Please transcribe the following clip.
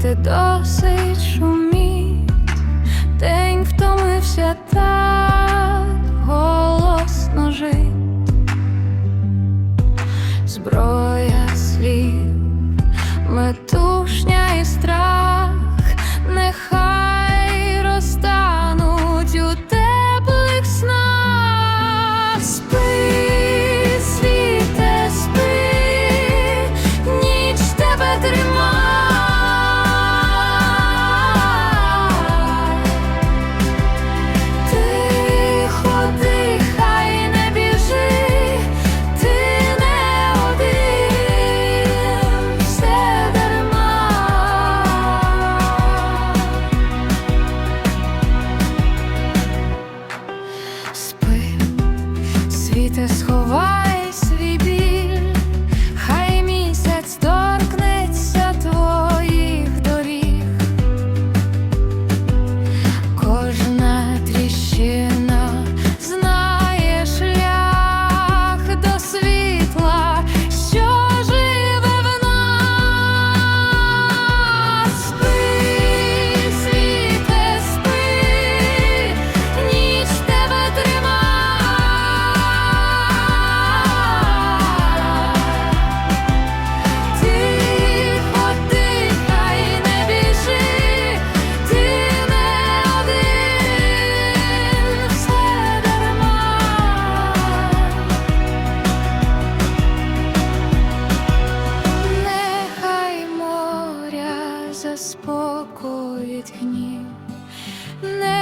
жити досить шуміть, день втомився так голосно жить, зброя слів мета. Ти сховаємо. заспокоїть гнів. Не